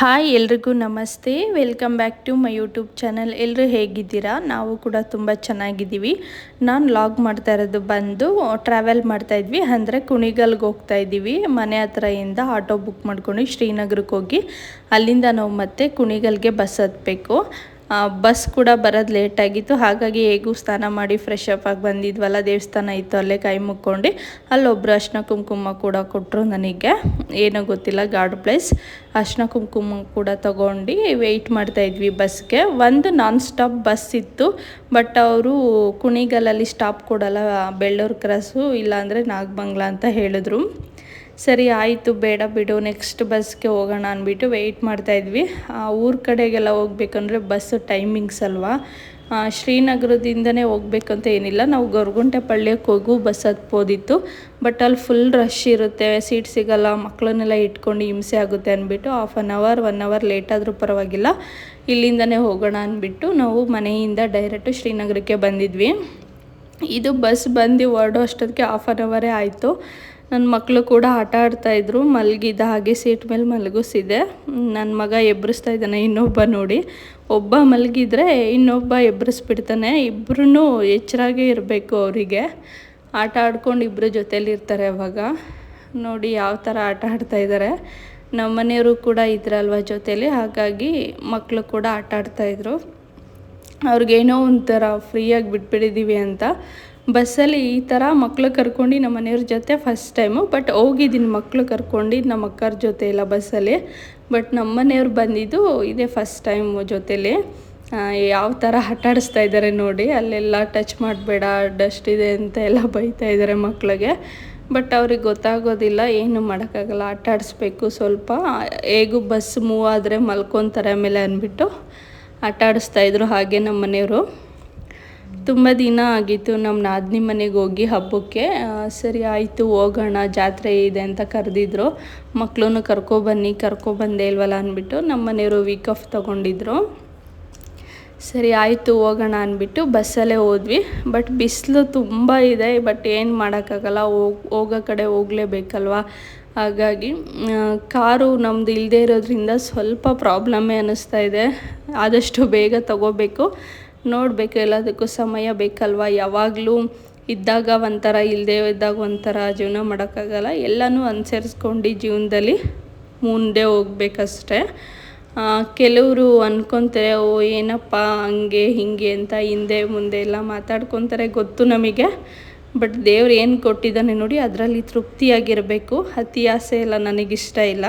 Hi ಎಲ್ರಿಗೂ ನಮಸ್ತೆ. Welcome back to my YouTube channel ಎಲ್ಲರೂ ಹೇಗಿದ್ದೀರಾ? ನಾವು ಕೂಡ ತುಂಬ ಚೆನ್ನಾಗಿದ್ದೀವಿ. ನಾನು ಲಾಗ್ ಮಾಡ್ತಾ ಇರೋದು ಬಂದು ಟ್ರಾವೆಲ್ ಮಾಡ್ತಾ ಇದ್ವಿ. ಅಂದರೆ ಕುಣಿಗಲ್ಗೆ ಹೋಗ್ತಾ ಇದ್ದೀವಿ. ಮನೆ ಹತ್ರದಿಂದ ಆಟೋ ಬುಕ್ ಮಾಡ್ಕೊಂಡು ಶ್ರೀನಗರಕ್ಕೆ ಹೋಗಿ, ಅಲ್ಲಿಂದ ನಾವು ಮತ್ತೆ ಕುಣಿಗಲ್ಗೆ ಬಸ್ ಹತ್ತಬೇಕು ಬಸ್ ಕೂಡ ಬರೋದು ಲೇಟಾಗಿತ್ತು ಹಾಗಾಗಿ ಹೇಗೂ ಸ್ನಾನ ಮಾಡಿ ಫ್ರೆಶ್ ಅಪ್ ಆಗಿ ಬಂದಿದ್ವಲ್ಲ, ದೇವಸ್ಥಾನ ಇತ್ತು, ಅಲ್ಲೇ ಕೈ ಮುಕ್ಕೊಂಡು ಅಲ್ಲೊಬ್ಬರು ಅರ್ಶಿನ ಕುಂಕುಮ ಕೂಡ ಕೊಟ್ಟರು ನನಗೆ. ಏನೋ ಗೊತ್ತಿಲ್ಲ, ಗಾಡ್ ಪ್ಲೇಸ್ ಅರ್ಶಿನ ಕುಂಕುಮ ಕೂಡ ತೊಗೊಂಡು ವೆಯ್ಟ್ ಮಾಡ್ತಾಯಿದ್ವಿ ಬಸ್ಗೆ. ಒಂದು ನಾನ್ ಸ್ಟಾಪ್ ಬಸ್ ಇತ್ತು ಬಟ್ ಅವರು ಕುಣಿಗಲಲ್ಲಿ ಸ್ಟಾಪ್ ಕೊಡಲ್ಲ, ಬೆಳ್ಳೂರು ಕ್ರಾಸು ಇಲ್ಲಾಂದರೆ ನಾಗಬಂಗ್ಲಾ ಅಂತ ಹೇಳಿದ್ರು. ಸರಿ, ಆಯಿತು, ಬೇಡ ಬಿಡು ನೆಕ್ಸ್ಟ್ ಬಸ್ಗೆ ಹೋಗೋಣ ಅಂದ್ಬಿಟ್ಟು ವೆಯ್ಟ್ ಮಾಡ್ತಾಯಿದ್ವಿ ಊರ ಕಡೆಗೆಲ್ಲ ಹೋಗ್ಬೇಕಂದ್ರೆ ಬಸ್ ಟೈಮಿಂಗ್ಸ್ ಅಲ್ವಾ? ಶ್ರೀನಗರದಿಂದನೇ ಹೋಗ್ಬೇಕಂತ ಏನಿಲ್ಲ. ನಾವು ಗೊರಗುಂಟೆ ಪಳ್ಯಕ್ಕೆ ಹೋಗು ಬಸ್ ಹತ್ಬೋದಿತ್ತು. ಬಟ್ ಅಲ್ಲಿ ಫುಲ್ ರಶ್ ಇರುತ್ತೆ. ಸೀಟ್ ಸಿಗಲ್ಲ ಮಕ್ಕಳನ್ನೆಲ್ಲ ಇಟ್ಕೊಂಡು ಹಿಂಸೆ ಆಗುತ್ತೆ ಅಂದ್ಬಿಟ್ಟು half an hour one hour late ಆದರೂ ಪರವಾಗಿಲ್ಲ. ಇಲ್ಲಿಂದನೇ ಹೋಗೋಣ ಅಂದ್ಬಿಟ್ಟು ನಾವು ಮನೆಯಿಂದ ಡೈರೆಕ್ಟು ಶ್ರೀನಗರಕ್ಕೆ ಬಂದಿದ್ವಿ. ಇದು ಬಸ್ ಬಂದು ಹೊರಡೋ ಅಷ್ಟೊತ್ತಿಗೆ ಹಾಫ್ ಆನ್ ಅವರೇ ಆಯಿತು. ನನ್ನ ಮಕ್ಕಳು ಕೂಡ ಆಟ ಆಡ್ತಾಯಿದ್ರು ಮಲಗಿದ ಹಾಗೆ ಸೀಟ್ ಮೇಲೆ ಮಲಗಿಸಿದೆ. ನನ್ನ ಮಗ ಎಬ್ಬರಿಸ್ತಾ ಇದ್ದಾನೆ ಇನ್ನೊಬ್ಬ ನೋಡಿ. ಒಬ್ಬ ಮಲಗಿದ್ರೆ ಇನ್ನೊಬ್ಬ ಎಬ್ಬರಿಸ್ಬಿಡ್ತಾನೆ ಇಬ್ಬರೂ ಎಚ್ಚರಾಗೇ ಇರಬೇಕು ಅವರಿಗೆ. ಆಟ ಆಡ್ಕೊಂಡು ಇಬ್ಬರು ಜೊತೇಲಿ ಇರ್ತಾರೆ ಅವಾಗ. ನೋಡಿ ಯಾವ ಥರ ಆಟ ಆಡ್ತಾ ಇದ್ದಾರೆ ನಮ್ಮ ಮನೆಯವರು ಕೂಡ ಇದ್ರಲ್ವ ಜೊತೇಲಿ, ಹಾಗಾಗಿ ಮಕ್ಕಳು ಕೂಡ ಆಟ ಆಡ್ತಾಯಿದ್ರು ಅವ್ರಿಗೇನೋ ಒಂಥರ ಫ್ರೀಯಾಗಿ ಬಿಟ್ಬಿಟ್ಟಿದ್ದೀವಿ ಅಂತ. ಬಸ್ಸಲ್ಲಿ ಈ ಥರ ಮಕ್ಕಳು ಕರ್ಕೊಂಡು ನಮ್ಮ ಮನೆಯವ್ರ ಜೊತೆ ಫಸ್ಟ್ ಟೈಮು ಬಟ್ ಹೋಗಿದ್ದೀನಿ ಮಕ್ಕಳು ಕರ್ಕೊಂಡು ನಮ್ಮ ಅಕ್ಕರ ಜೊತೆ ಎಲ್ಲ ಬಸ್ಸಲ್ಲಿ. ಬಟ್ ನಮ್ಮ ಮನೆಯವ್ರು ಬಂದಿದ್ದು ಇದೇ ಫಸ್ಟ್ ಟೈಮು ಜೊತೇಲಿ. ಯಾವ ಥರ ಆಟಾಡಿಸ್ತಾ ಇದ್ದಾರೆ ನೋಡಿ, ಅಲ್ಲೆಲ್ಲ ಟಚ್ ಮಾಡಬೇಡ ಡಸ್ಟ್ ಇದೆ ಅಂತ ಎಲ್ಲ ಬೈತಾ ಇದ್ದಾರೆ ಮಕ್ಕಳಿಗೆ ಬಟ್ ಅವ್ರಿಗೆ ಗೊತ್ತಾಗೋದಿಲ್ಲ, ಏನು ಮಾಡೋಕ್ಕಾಗಲ್ಲ ಆಟ ಆಡಿಸ್ಬೇಕು ಸ್ವಲ್ಪ. ಹೇಗೂ ಬಸ್ ಮೂವ್ ಆದರೆ ಮಲ್ಕೊತಾರೆ ಆಮೇಲೆ ಅಂದ್ಬಿಟ್ಟು ಆಟ ಆಡಿಸ್ತಾಯಿದ್ರು ಹಾಗೆ ನಮ್ಮ ಮನೆಯವರು. ತುಂಬ ದಿನ ಆಗಿತ್ತು ನಮ್ಮ ನಾದಿನಿ ಮನೆಗೆ ಹೋಗಿ ಹಬ್ಬಕ್ಕೆ. ಸರಿ ಆಯಿತು, ಹೋಗೋಣ, ಜಾತ್ರೆ ಇದೆ ಅಂತ ಕರೆದಿದ್ರು. ಮಕ್ಕಳನ್ನು ಕರ್ಕೊಬನ್ನಿ ಕರ್ಕೊಬಂದೆ ಇಲ್ವಲ್ಲ ಅಂದ್ಬಿಟ್ಟು ನಮ್ಮ ಮನೆಯವರು ವೀಕ್ ಆಫ್ ತೊಗೊಂಡಿದ್ರು. ಸರಿ ಆಯಿತು, ಹೋಗೋಣ ಅಂದ್ಬಿಟ್ಟು ಬಸ್ಸಲ್ಲೇ ಹೋದ್ವಿ. ಬಟ್ ಬಿಸಿಲು ತುಂಬ ಇದೆ ಬಟ್ ಏನು ಮಾಡೋಕ್ಕಾಗಲ್ಲ, ಹೋಗ್, ಹೋಗೋ ಕಡೆ ಹೋಗಲೇಬೇಕಲ್ವ? ಹಾಗಾಗಿ ಕಾರು ನಮ್ಮದು ಇಲ್ಲದೆ ಇರೋದ್ರಿಂದ ಸ್ವಲ್ಪ ಪ್ರಾಬ್ಲಮ್ಮೇ ಅನ್ನಿಸ್ತಾ ಇದೆ. ಆದಷ್ಟು ಬೇಗ ತಗೋಬೇಕು. ನೋಡಬೇಕು, ಎಲ್ಲದಕ್ಕೂ ಸಮಯ ಬೇಕಲ್ವ? ಯಾವಾಗಲೂ ಇದ್ದಾಗ ಒಂಥರ ಇಲ್ಲದೆ ಇದ್ದಾಗ ಒಂಥರ ಜೀವನ ಮಾಡೋಕ್ಕಾಗಲ್ಲ. ಎಲ್ಲನೂ ಅನುಸರಿಸ್ಕೊಂಡು ಜೀವನದಲ್ಲಿ ಮುಂದೆ ಹೋಗ್ಬೇಕಷ್ಟೆ. ಕೆಲವರು ಅನ್ಕೊತಾರೆ, ಓ, ಏನಪ್ಪ ಹಂಗೆ, ಹಿಂಗೆ ಅಂತ ಹಿಂದೆ ಮುಂದೆ ಎಲ್ಲ ಮಾತಾಡ್ಕೊತಾರೆ. ಗೊತ್ತು ನಮಗೆ. ಬಟ್ ದೇವ್ರು ಏನು ಕೊಟ್ಟಿದ್ದಾನೆ ನೋಡಿ, ಅದರಲ್ಲಿ ತೃಪ್ತಿಯಾಗಿರಬೇಕು. ಅತಿ ಆಸೆ ಎಲ್ಲ ನನಗಿಷ್ಟ ಇಲ್ಲ.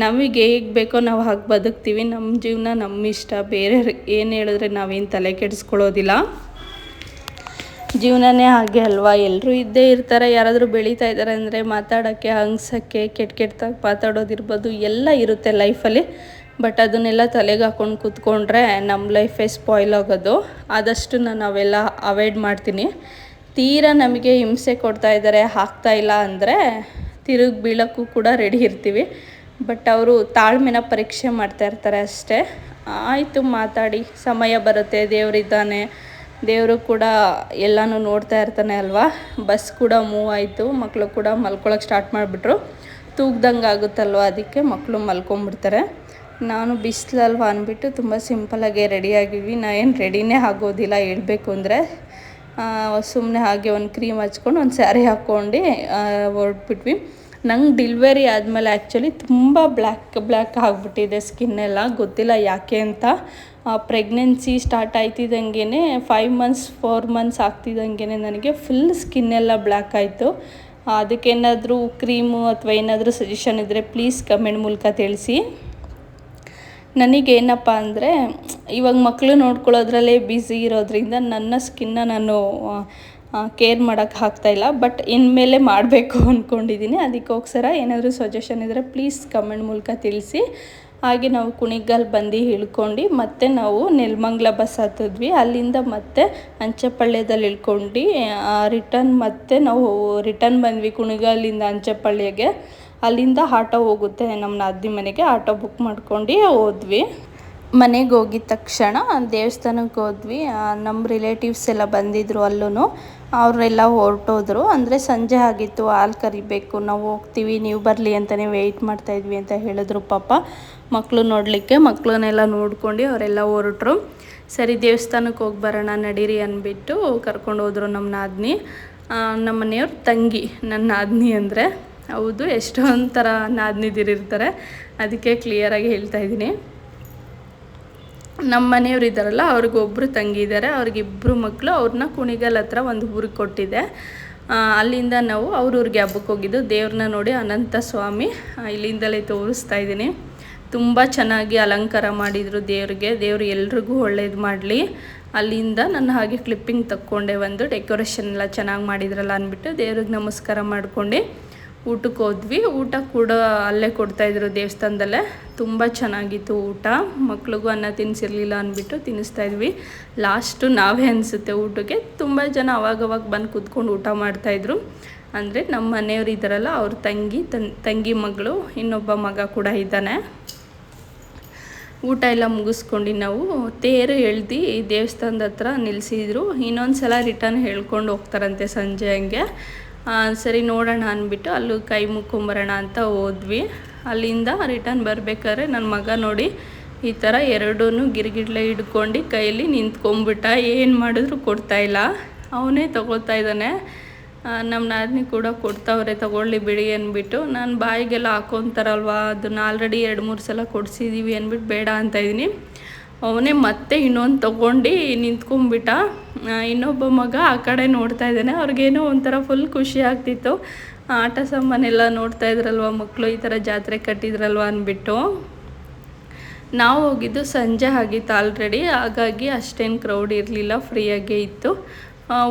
ನಮಗೆ ಹೇಗೆ ಬೇಕೋ ನಾವು ಹಾಗೆ ಬದುಕ್ತೀವಿ. ನಮ್ಮ ಜೀವನ ನಮ್ಮ ಇಷ್ಟ ಬೇರೆ ಏನು ಹೇಳಿದ್ರೆ ನಾವೇನು ತಲೆ ಕೆಡಿಸ್ಕೊಳ್ಳೋದಿಲ್ಲ. ಜೀವನನೇ ಹಾಗೆ ಅಲ್ವಾ? ಎಲ್ಲರೂ ಇದ್ದೇ ಇರ್ತಾರೆ. ಯಾರಾದರೂ ಬೆಳೀತಾ ಇದ್ದಾರೆ ಅಂದರೆ ಮಾತಾಡೋಕ್ಕೆ, ಹಂಗ್ಸೋಕ್ಕೆ ಕೆಟ್ಟ ಕೆಟ್ಟದಾಗಿ ಮಾತಾಡೋದಿರ್ಬೋದು, ಎಲ್ಲ ಇರುತ್ತೆ ಲೈಫಲ್ಲಿ. ಬಟ್ ಅದನ್ನೆಲ್ಲ ತಲೆಗೆ ಹಾಕೊಂಡು ಕೂತ್ಕೊಂಡ್ರೆ ನಮ್ಮ ಲೈಫೇ ಸ್ಪಾಯ್ಲ್ ಆಗೋದು. ಆದಷ್ಟು ನಾನು ಅವೆಲ್ಲ ಅವಾಯ್ಡ್ ಮಾಡ್ತೀನಿ. ತೀರಾ ನಮಗೆ ಹಿಂಸೆ ಕೊಡ್ತಾ ಇದ್ದಾರೆ ಹಾಕ್ತಾ ಇಲ್ಲ ಅಂದರೆ ತಿರುಗಿ ಬೀಳೋಕ್ಕೂ ಕೂಡ ರೆಡಿ ಇರ್ತೀವಿ. ಬಟ್ ಅವರು ತಾಳ್ಮೆನ ಪರೀಕ್ಷೆ ಮಾಡ್ತಾ ಇರ್ತಾರೆ ಅಷ್ಟೇ. ಆಯಿತು ಮಾತಾಡಿ. ಸಮಯ ಬರುತ್ತೆ. ದೇವರಿದ್ದಾನೆ ದೇವರು ಕೂಡ ಎಲ್ಲನೂ ನೋಡ್ತಾ ಇರ್ತಾನೆ ಅಲ್ವಾ? ಬಸ್ ಕೂಡ ಮೂವ್ ಆಯಿತು. ಮಕ್ಕಳು ಕೂಡ ಮಲ್ಕೊಳಕ್ಕೆ ಸ್ಟಾರ್ಟ್ ಮಾಡಿಬಿಟ್ರು. ತೂಗ್ದಂಗೆ ಆಗುತ್ತಲ್ವ ಅದಕ್ಕೆ? ಮಕ್ಕಳು ಮಲ್ಕೊಂಬಿಡ್ತಾರೆ. ನಾನು ಬಿಸಿಲಲ್ವ ಅಂದ್ಬಿಟ್ಟು ತುಂಬ ಸಿಂಪಲಾಗೆ ರೆಡಿಯಾಗಿದ್ವಿ ನಾ ಏನು ರೆಡಿನೇ ಆಗೋದಿಲ್ಲ ಹೇಳಬೇಕು ಅಂದರೆ. ಸುಮ್ಮನೆ ಹಾಗೆ ಒಂದು ಕ್ರೀಮ್ ಹಚ್ಕೊಂಡು ಒಂದು ಸ್ಯಾರಿ ಹಾಕ್ಕೊಂಡು ಹೊರಟ್ಬಿಟ್ವಿ. ನಂಗೆ ಡಿಲ್ವರಿ ಆದಮೇಲೆ ಆ್ಯಕ್ಚುಲಿ ತುಂಬ ಬ್ಲ್ಯಾಕ್ ಬ್ಲ್ಯಾಕ್ ಆಗಿಬಿಟ್ಟಿದೆ ಸ್ಕಿನ್ನೆಲ್ಲ ಗೊತ್ತಿಲ್ಲ ಯಾಕೆ ಅಂತ. ಪ್ರೆಗ್ನೆನ್ಸಿ ಸ್ಟಾರ್ಟ್ ಆಯ್ತಿದ್ದಂಗೆ ಫೈವ್ ಮಂತ್ಸ್ ಫೋರ್ ಮಂತ್ಸ್ ಆಗ್ತಿದ್ದಂಗೆ ನನಗೆ ಫುಲ್ ಸ್ಕಿನ್ನೆಲ್ಲ ಬ್ಲ್ಯಾಕ್ ಆಯಿತು. ಅದಕ್ಕೇನಾದರೂ ಕ್ರೀಮು ಅಥವಾ ಏನಾದರೂ ಸಜೆಷನ್ ಇದ್ದರೆ ಪ್ಲೀಸ್ ಕಮೆಂಟ್ ಮೂಲಕ ತಿಳಿಸಿ. ನನಗೇನಪ್ಪ ಅಂದರೆ, ಇವಾಗ ಮಕ್ಕಳು ನೋಡ್ಕೊಳ್ಳೋದ್ರಲ್ಲೇ ಬ್ಯುಸಿ ಇರೋದ್ರಿಂದ ನನ್ನ ಸ್ಕಿನ್ನ ನಾನು ಕೇರ್ ಮಾಡೋಕ್ಕೆ ಆಗ್ತಾಯಿಲ್ಲ ಬಟ್ ಇನ್ಮೇಲೆ ಮಾಡಬೇಕು ಅಂದ್ಕೊಂಡಿದ್ದೀನಿ ಅದಕ್ಕೋಸ್ಕರ ಏನಾದರೂ ಸಜೆಷನ್ ಇದ್ದರೆ ಪ್ಲೀಸ್ ಕಮೆಂಟ್ ಮೂಲಕ ತಿಳಿಸಿ. ಹಾಗೆ ನಾವು ಕುಣಿಗಲ್ ಬಂದು ಇಳ್ಕೊಂಡು ಮತ್ತೆ ನಾವು ನೆಲಮಂಗ್ಲ ಬಸ್ ಹತ್ತಿದ್ವಿ. ಅಲ್ಲಿಂದ ಮತ್ತೆ ಅಂಚೆಪಳ್ಳ್ಯದಲ್ಲಿ ಇಳ್ಕೊಂಡು ರಿಟರ್ನ್ ಮತ್ತೆ ನಾವು ರಿಟರ್ನ್ ಬಂದ್ವಿ ಕುಣಿಗಲ್ಲಿಂದ ಅಂಚೆಪಳ್ಳ್ಯಗೆ ಅಲ್ಲಿಂದ ಆಟೋ ಹೋಗುತ್ತೆ ನಮ್ಮ ನಾದಿ ಮನೆಗೆ, ಆಟೋ ಬುಕ್ ಮಾಡ್ಕೊಂಡು ಹೋದ್ವಿ. ಮನೆಗೆ ಹೋಗಿದ ತಕ್ಷಣ ದೇವಸ್ಥಾನಕ್ಕೆ ಹೋದ್ವಿ. ನಮ್ಮ ರಿಲೇಟಿವ್ಸ್ ಎಲ್ಲ ಬಂದಿದ್ದರು ಅಲ್ಲೂ ಅವರೆಲ್ಲ ಹೊರಟೋದ್ರು. ಅಂದರೆ ಸಂಜೆ ಆಗಿತ್ತು, ಹಾಲು ಕರಿಬೇಕು, ನಾವು ಹೋಗ್ತೀವಿ, ನೀವು ಬರಲಿ ಅಂತಲೇ ವೆಯ್ಟ್ ಮಾಡ್ತಾಯಿದ್ವಿ ಅಂತ ಹೇಳಿದ್ರು ಪಾಪ. ಮಕ್ಕಳು ನೋಡಲಿಕ್ಕೆ ಮಕ್ಕಳನ್ನೆಲ್ಲ ನೋಡ್ಕೊಂಡು ಅವರೆಲ್ಲ ಹೊರಟರು. ಸರಿ, ದೇವಸ್ಥಾನಕ್ಕೆ ಹೋಗಿ ಬರೋಣ, ನಡೀರಿ ಅಂದ್ಬಿಟ್ಟು ಕರ್ಕೊಂಡು ಹೋದರು ನಮ್ಮ ನಾದಿನಿ. ನಮ್ಮ ಮನೆಯವ್ರ ತಂಗಿ, ನನ್ನ ನಾದಿನಿ ಅಂದರೆ. ಹೌದು ಎಷ್ಟೊಂದು ಥರ ನಾದಿನಿದಿರಿರ್ತಾರೆ. ಅದಕ್ಕೆ ಕ್ಲಿಯರಾಗಿ ಹೇಳ್ತಾ ಇದ್ದೀನಿ. ನಮ್ಮ ಮನೆಯವ್ರು ಇದ್ದಾರಲ್ಲ ಅವ್ರಿಗೊಬ್ಬರು ತಂಗಿ ಇದ್ದಾರೆ ಅವ್ರಿಗಿಬ್ಬರು ಮಕ್ಕಳು ಅವ್ರನ್ನ ಕುಣಿಗಲ್ ಹತ್ರ ಒಂದು ಊರಿಗೆ ಕೊಟ್ಟಿದೆ. ಅಲ್ಲಿಂದ ನಾವು ಅವ್ರ ಊರಿಗೆ ಹಬ್ಬಕ್ಕೆ ಹೋಗಿದ್ದು. ದೇವ್ರನ್ನ ನೋಡಿ ಅನಂತ ಸ್ವಾಮಿ ಇಲ್ಲಿಂದಲೇ ತೋರಿಸ್ತಾ ಇದ್ದೀನಿ. ತುಂಬ ಚೆನ್ನಾಗಿ ಅಲಂಕಾರ ಮಾಡಿದರು ದೇವ್ರಿಗೆ. ದೇವರು ಎಲ್ರಿಗೂ ಒಳ್ಳೇದು ಮಾಡಲಿ. ಅಲ್ಲಿಂದ ನಾನು ಹಾಗೆ ಕ್ಲಿಪ್ಪಿಂಗ್ ತಕ್ಕೊಂಡೆ ಒಂದು, ಡೆಕೋರೇಷನ್ ಎಲ್ಲ ಚೆನ್ನಾಗಿ ಮಾಡಿದ್ರಲ್ಲ ಅಂದ್ಬಿಟ್ಟು ದೇವ್ರಿಗೆ ನಮಸ್ಕಾರ ಮಾಡ್ಕೊಂಡು. ಊಟಕ್ಕೆ ಹೋದ್ವಿ. ಊಟ ಕೂಡ ಅಲ್ಲೇ ಕೊಡ್ತಾಯಿದ್ರು ದೇವಸ್ಥಾನದಲ್ಲೇ. ತುಂಬ ಚೆನ್ನಾಗಿತ್ತು ಊಟ. ಮಕ್ಳಿಗೂ ಅನ್ನ ತಿನ್ನಿಸಿರ್ಲಿಲ್ಲ ಅಂದ್ಬಿಟ್ಟು ತಿನ್ನಿಸ್ತಾ ಇದ್ವಿ. ಲಾಸ್ಟು ನಾವೇ ಅನಿಸುತ್ತೆ ಊಟಕ್ಕೆ. ತುಂಬ ಜನ ಅವಾಗವಾಗ ಬಂದು ಕೂತ್ಕೊಂಡು ಊಟ ಮಾಡ್ತಾಯಿದ್ರು ಅಂದರೆ ನಮ್ಮ ಮನೆಯವರು ಇದ್ದಾರಲ್ಲ, ಅವ್ರ ತಂಗಿ, ತನ್, ತಂಗಿ ಮಗಳು, ಇನ್ನೊಬ್ಬ ಮಗ ಕೂಡ ಇದ್ದಾನೆ. ಊಟ ಎಲ್ಲ ಮುಗಿಸ್ಕೊಂಡು ನಾವು ತೇರು ಎಳ್ದು ದೇವಸ್ಥಾನದ ಹತ್ರ ನಿಲ್ಲಿಸಿದ್ರು ಇನ್ನೊಂದು ಸಲ ರಿಟರ್ನ್ ಹೇಳ್ಕೊಂಡು ಹೋಗ್ತಾರಂತೆ ಸಂಜೆ ಹಂಗೆ. ಸರಿ ನೋಡೋಣ ಅಂದ್ಬಿಟ್ಟು ಅಲ್ಲೂ ಕೈ ಮುಕ್ಕೊಂಬರೋಣ ಅಂತ ಹೋದ್ವಿ. ಅಲ್ಲಿಂದ ರಿಟರ್ನ್ ಬರಬೇಕಾದ್ರೆ ನನ್ನ ಮಗ ನೋಡಿ ಈ ಥರ ಎರಡೂ ಗಿರ್ಗಿಡ್ಲೆ ಹಿಡ್ಕೊಂಡು ಕೈಯಲ್ಲಿ ನಿಂತ್ಕೊಂಬಿಟ್ಟ. ಏನು ಮಾಡಿದ್ರು ಕೊಡ್ತಾಯಿಲ್ಲ ಅವನೇ ತಗೊಳ್ತಾ ಇದ್ದಾನೆ. ನಮ್ಮ ನಾದಿನಿ ಕೂಡ ಕೊಡ್ತಾವ್ರೆ, ತಗೊಳ್ಳಿ ಬಿಡಿ ಅಂದ್ಬಿಟ್ಟು. ನಾನು ಬಾಯಿಗೆಲ್ಲ ಹಾಕೊತಾರಲ್ವ, ಅದನ್ನ ಆಲ್ರೆಡಿ ಎರಡು ಮೂರು ಸಲ ಕೊಡಿಸಿದ್ದೀವಿ ಅಂದ್ಬಿಟ್ಟು ಬೇಡ ಅಂತ ಇದ್ದೀನಿ. ಅವನೇ ಮತ್ತೆ ಇನ್ನೊಂದು ತೊಗೊಂಡು ನಿಂತ್ಕೊಂಡ್ಬಿಟ್ಟ. ಇನ್ನೊಬ್ಬ ಮಗ ಆ ಕಡೆ ನೋಡ್ತಾ ಇದ್ದಾನೆ. ಅವ್ರಿಗೇನೋ ಒಂಥರ ಫುಲ್ ಖುಷಿ ಆಗ್ತಿತ್ತು. ಆಟ ಸಾಮಾನೆಲ್ಲ ನೋಡ್ತಾ ಇದ್ರಲ್ವ ಮಕ್ಕಳು ಈ ಥರ ಜಾತ್ರೆ ಕಟ್ಟಿದ್ರಲ್ವ ಅಂದ್ಬಿಟ್ಟು. ನಾವು ಹೋಗಿದ್ದು ಸಂಜೆ ಆಗಿತ್ತು ಆಲ್ರೆಡಿ ಹಾಗಾಗಿ ಅಷ್ಟೇನು ಕ್ರೌಡ್ ಇರಲಿಲ್ಲ ಫ್ರೀಯಾಗೇ ಇತ್ತು.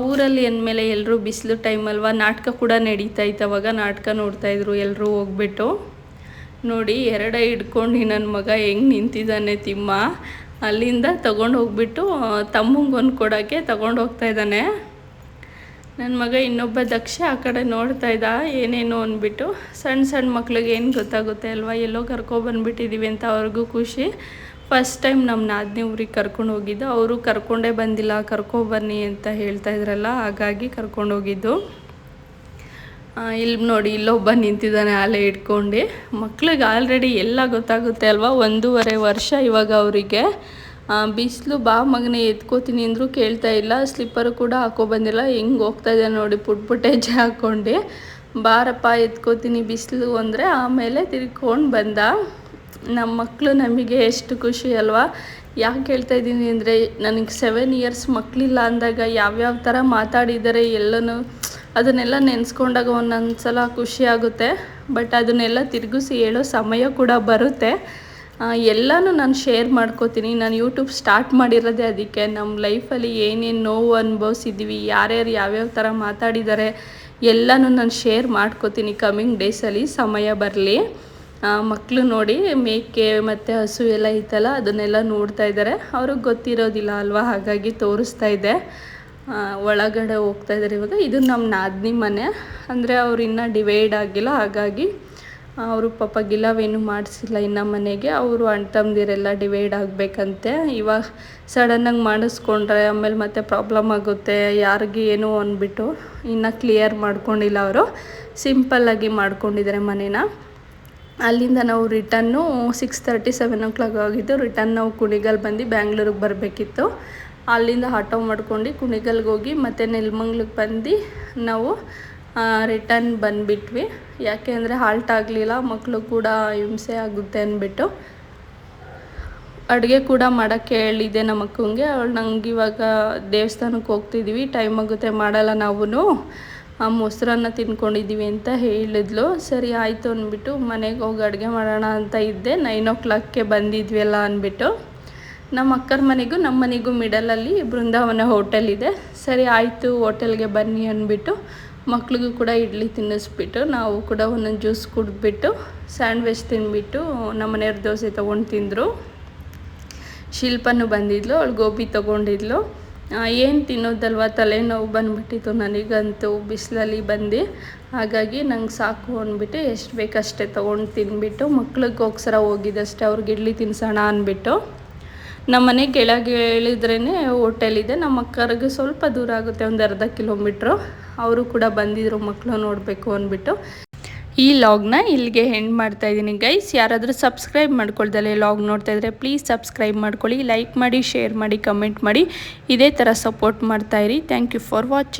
ಊರಲ್ಲಿ ಅಂದಮೇಲೆ ಎಲ್ಲರೂ ಬಿಸಿಲು ಟೈಮಲ್ವ ನಾಟಕ ಕೂಡ ನಡೀತಾ ಇತ್ತು ಅವಾಗ. ನಾಟಕ ನೋಡ್ತಾಯಿದ್ರು ಎಲ್ಲರೂ ಹೋಗ್ಬಿಟ್ಟು. ನೋಡಿ, ಎರಡೇ ಹಿಡ್ಕೊಂಡು ನನ್ನ ಮಗ ಹೆಂಗೆ ನಿಂತಿದ್ದಾನೆ ತಿಮ್ಮ. ಅಲ್ಲಿಂದ ತಗೊಂಡು ಹೋಗ್ಬಿಟ್ಟು ತಮ್ಮಂಗೆ ಒಂದು ಕೊಡೋಕ್ಕೆ ತೊಗೊಂಡು ಹೋಗ್ತಾ ಇದ್ದಾನೆ. ನನ್ನ ಮಗ ಇನ್ನೊಬ್ಬ ದಕ್ಷ ಆ ಕಡೆ ನೋಡ್ತಾ ಇದ್ದ, ಏನೇನು ಅಂದ್ಬಿಟ್ಟು ಸಣ್ಣ ಸಣ್ಣ ಮಕ್ಳಿಗೆ ಏನು ಗೊತ್ತಾಗುತ್ತೆ ಅಲ್ವಾ, ಎಲ್ಲೋ ಕರ್ಕೊಬಂದ್ಬಿಟ್ಟಿದ್ದೀವಿ ಅಂತ ಅವ್ರಿಗೂ ಖುಷಿ. ಫಸ್ಟ್ ಟೈಮ್ ನಮ್ಮ ನಾದಿನಿ ಊರಿಗೆ ಕರ್ಕೊಂಡು ಹೋಗಿದ್ದು, ಅವರು ಕರ್ಕೊಂಡೇ ಬಂದಿಲ್ಲ ಕರ್ಕೊಬನ್ನಿ ಅಂತ ಹೇಳ್ತಾ ಇದ್ರಲ್ಲ, ಹಾಗಾಗಿ ಕರ್ಕೊಂಡು ಹೋಗಿದ್ದು. ಇಲ್ಲಿ ನೋಡಿ ಇಲ್ಲೊಬ್ಬ ನಿಂತಿದ್ದಾನೆ, ಆಲೆ ಇಟ್ಕೊಂಡು ಮಕ್ಳಿಗೆ ಆಲ್ರೆಡಿ ಎಲ್ಲ ಗೊತ್ತಾಗುತ್ತೆ ಅಲ್ವಾ? ಒಂದೂವರೆ ವರ್ಷ ಇವಾಗ ಅವರಿಗೆ. ಬಿಸಿಲು ಬಾ ಮಗನೇ, ಎತ್ಕೋತೀನಿ ಅಂದರೂ ಕೇಳ್ತಾ ಇಲ್ಲ. ಸ್ಲಿಪ್ಪರು ಕೂಡ ಹಾಕೋ ಬಂದಿಲ್ಲ. ಹೆಂಗೆ ಹೋಗ್ತಾ ಇದೆ ನೋಡಿ, ಪುಟ್ ಪುಟ್ಟೇಜ್ ಹಾಕ್ಕೊಂಡು ಬಾರಪ್ಪ, ಎತ್ಕೋತೀನಿ ಬಿಸಿಲು ಅಂದರೆ ಆಮೇಲೆ ತಿರ್ಕೊಂಡು ಬಂದ. ನಮ್ಮ ಮಕ್ಕಳು ನಮಗೆ ಎಷ್ಟು ಖುಷಿ ಅಲ್ವಾ? ಯಾಕೆ ಹೇಳ್ತಾ ಇದ್ದೀನಿ ಅಂದರೆ, ನನಗೆ ಸೆವೆನ್ ಇಯರ್ಸ್ ಮಕ್ಕಳಿಲ್ಲ ಅಂದಾಗ ಯಾವ್ಯಾವ ಥರ ಮಾತಾಡಿದ್ದಾರೆ ಎಲ್ಲನೂ ಅದನ್ನೆಲ್ಲ ನೆನೆಸ್ಕೊಂಡಾಗ ಒಂದೊಂದು ಸಲ ಖುಷಿ ಆಗುತ್ತೆ. ಬಟ್ ಅದನ್ನೆಲ್ಲ ತಿರುಗಿಸಿ ಹೇಳೋ ಸಮಯ ಕೂಡ ಬರುತ್ತೆ. ಎಲ್ಲನೂ ನಾನು ಶೇರ್ ಮಾಡ್ಕೋತೀನಿ. ನಾನು ಯೂಟ್ಯೂಬ್ ಸ್ಟಾರ್ಟ್ ಮಾಡಿರೋದೇ ಅದಕ್ಕೆ. ನಮ್ಮ ಲೈಫಲ್ಲಿ ಏನೇನು ನೋವು ಅನುಭವಿಸಿದ್ವಿ, ಯಾರ್ಯಾರು ಯಾವ್ಯಾವ ಥರ ಮಾತಾಡಿದ್ದಾರೆ ಎಲ್ಲನೂ ನಾನು ಶೇರ್ ಮಾಡ್ಕೋತೀನಿ ಕಮ್ಮಿಂಗ್ ಡೇಸಲ್ಲಿ ಸಮಯ ಬರಲಿ. ಮಕ್ಕಳು ನೋಡಿ, ಮೇಕೆ ಮತ್ತು ಹಸು ಎಲ್ಲ ಇತ್ತಲ್ಲ ಅದನ್ನೆಲ್ಲ ನೋಡ್ತಾ ಇದ್ದಾರೆ ಅವ್ರಿಗೆ ಗೊತ್ತಿರೋದಿಲ್ಲ ಅಲ್ವಾ? ಹಾಗಾಗಿ ತೋರಿಸ್ತಾ ಇದೆ. ಒಳಗಡೆ ಹೋಗ್ತಾ ಇದ್ದಾರೆ ಇವಾಗ. ಇದು ನಮ್ಮ ನಾದಿನಿ ಮನೆ. ಅಂದರೆ ಅವ್ರು ಇನ್ನೂ ಡಿವೈಡ್ ಆಗಿಲ್ಲ. ಹಾಗಾಗಿ ಅವರು ಪಾಪ ಗಿಲಾವೇನು ಮಾಡಿಸಿಲ್ಲ ಇನ್ನು ಮನೆಗೆ. ಅವರು ಅಣ್ಣ ತಮ್ಮದಿರೆಲ್ಲ ಡಿವೈಡ್ ಆಗಬೇಕಂತೆ. ಇವಾಗ ಸಡನ್ನಾಗಿ ಮಾಡಿಸ್ಕೊಂಡ್ರೆ ಆಮೇಲೆ ಮತ್ತೆ ಪ್ರಾಬ್ಲಮ್ ಆಗುತ್ತೆ. ಯಾರಿಗೆ ಏನು ಅಂದ್ಬಿಟ್ಟು ಇನ್ನು ಕ್ಲಿಯರ್ ಮಾಡ್ಕೊಂಡಿಲ್ಲ ಅವರು. ಸಿಂಪಲ್ಲಾಗಿ ಮಾಡ್ಕೊಂಡಿದ್ದಾರೆ ಮನೇನ. ಅಲ್ಲಿಂದ ನಾವು return six thirty seven o'clock ಆಗಿದ್ದು ರಿಟರ್ನ್ ನಾವು ಕುಣಿಗಲ್ ಬಂದು ಬ್ಯಾಂಗ್ಳೂರಿಗೆ ಬರಬೇಕಿತ್ತು. ಅಲ್ಲಿಂದ ಆಟೋ ಮಾಡ್ಕೊಂಡು ಕುಣಿಗಲ್ಗೆ ಹೋಗಿ ಮತ್ತು ನೆಲ್ಮಂಗ್ಲಕ್ಕೆ ಬಂದು ನಾವು ರಿಟರ್ನ್ ಬಂದುಬಿಟ್ವಿ. ಯಾಕೆ ಅಂದರೆ ಹಾಲ್ಟ್ ಆಗಲಿಲ್ಲ ಮಕ್ಕಳು ಕೂಡ ಹಿಂಸೆ ಆಗುತ್ತೆ ಅಂದ್ಬಿಟ್ಟು. ಅಡುಗೆ ಕೂಡ ಮಾಡೋಕ್ಕೆ ಹೇಳಿದ್ದೆ ನಮ್ಮ ಅಕ್ಕಂಗೆ. ಅವಳು ನಂಗೆ ಇವಾಗ ದೇವಸ್ಥಾನಕ್ಕೆ ಹೋಗ್ತಿದ್ದೀವಿ ಟೈಮ್ ಆಗುತ್ತೆ ಮಾಡಲ್ಲ ನಾವು ಆ, ಮೊಸರನ್ನ ತಿನ್ಕೊಂಡಿದ್ದೀವಿ ಅಂತ ಹೇಳಿದ್ಲು. ಸರಿ, ಆಯಿತು ಅಂದ್ಬಿಟ್ಟು ಮನೆಗೆ ಹೋಗಿ ಅಡುಗೆ ಮಾಡೋಣ ಅಂತ ಇದ್ದೆ. ನೈನ್ ಓ ಕ್ಲಾಕ್ಗೆ ಬಂದಿದ್ವಿ ಅಲ್ಲ ಅಂದ್ಬಿಟ್ಟು. ನಮ್ಮ ಅಕ್ಕರ ಮನೆಗೂ, ನಮ್ಮ ಮನೆಗೂ ಮಿಡಲಲ್ಲಿ ಬೃಂದಾವನ ಹೋಟೆಲ್ ಇದೆ. ಸರಿ, ಆಯಿತು ಹೋಟೆಲ್ಗೆ ಬನ್ನಿ ಅಂದ್ಬಿಟ್ಟು ಮಕ್ಳಿಗೂ ಕೂಡ ಇಡ್ಲಿ ತಿನ್ನಿಸ್ಬಿಟ್ಟು, ನಾವು ಕೂಡ ಒಂದೊಂದು ಜ್ಯೂಸ್ ಕುಡಿದ್ಬಿಟ್ಟು ಸ್ಯಾಂಡ್ವಿಚ್ ತಿನ್ಬಿಟ್ಟು ನಮ್ಮ ಮನೆಯವ್ರ ದೋಸೆ ತೊಗೊಂಡು ತಿಂದರು. ಶಿಲ್ಪನು ಬಂದಿದ್ಲು, ಅವಳು ಗೋಬಿ ತೊಗೊಂಡಿದ್ಲು. ಏನು ತಿನ್ನೋದಲ್ವ, ತಲೆನೋವು ಬಂದುಬಿಟ್ಟಿತ್ತು ನನಗಂತೂ, ಬಿಸಿಲಲ್ಲಿ ಬಂದು. ಹಾಗಾಗಿ ನಂಗೆ ಸಾಕು ಅಂದ್ಬಿಟ್ಟು ಎಷ್ಟು ಬೇಕಷ್ಟೇ ತೊಗೊಂಡು ತಿನ್ಬಿಟ್ಟು, ಮಕ್ಳಿಗೆ ಹೋಗ್ಸರ ಹೋಗಿದ್ದಷ್ಟೇ, ಅವ್ರಿಗೆ ಇಡ್ಲಿ ತಿನ್ಸೋಣ ಅಂದ್ಬಿಟ್ಟು. ನಮ್ಮ ಮನೆ ಕೆಳಗೆ ಇಳಿದ್ರೇ ಹೋಟೆಲ್ ಇದೆ. ನಮ್ಮ ಅಕ್ಕರಿಗೆ ಸ್ವಲ್ಪ ದೂರ ಆಗುತ್ತೆ, ಒಂದು ಅರ್ಧ ಕಿಲೋಮೀಟ್ರು ಅವರು ಕೂಡ ಬಂದಿದ್ರು ಮಕ್ಕಳು ನೋಡಬೇಕು ಅಂದ್ಬಿಟ್ಟು. ಈ ಲಾಗ್ನ ಇಲ್ಲಿಗೆ ಹೆಂಡ್ ಮಾಡ್ತಾ ಇದ್ದೀನಿ. ಗೈಸ್ ಯಾರಾದರೂ ಸಬ್ಸ್ಕ್ರೈಬ್ ಮಾಡ್ಕೊಳ್ದಲ್ಲೇ ಲಾಗ್ ನೋಡ್ತಾ ಇದ್ರೆ ಪ್ಲೀಸ್ ಸಬ್ಸ್ಕ್ರೈಬ್ ಮಾಡ್ಕೊಳ್ಳಿ ಲೈಕ್ ಮಾಡಿ ಶೇರ್ ಮಾಡಿ ಕಮೆಂಟ್ ಮಾಡಿ. ಇದೇ ಥರ ಸಪೋರ್ಟ್ ಮಾಡ್ತಾಯಿರಿ ಥ್ಯಾಂಕ್ ಯು ಫಾರ್ ವಾಚಿಂಗ್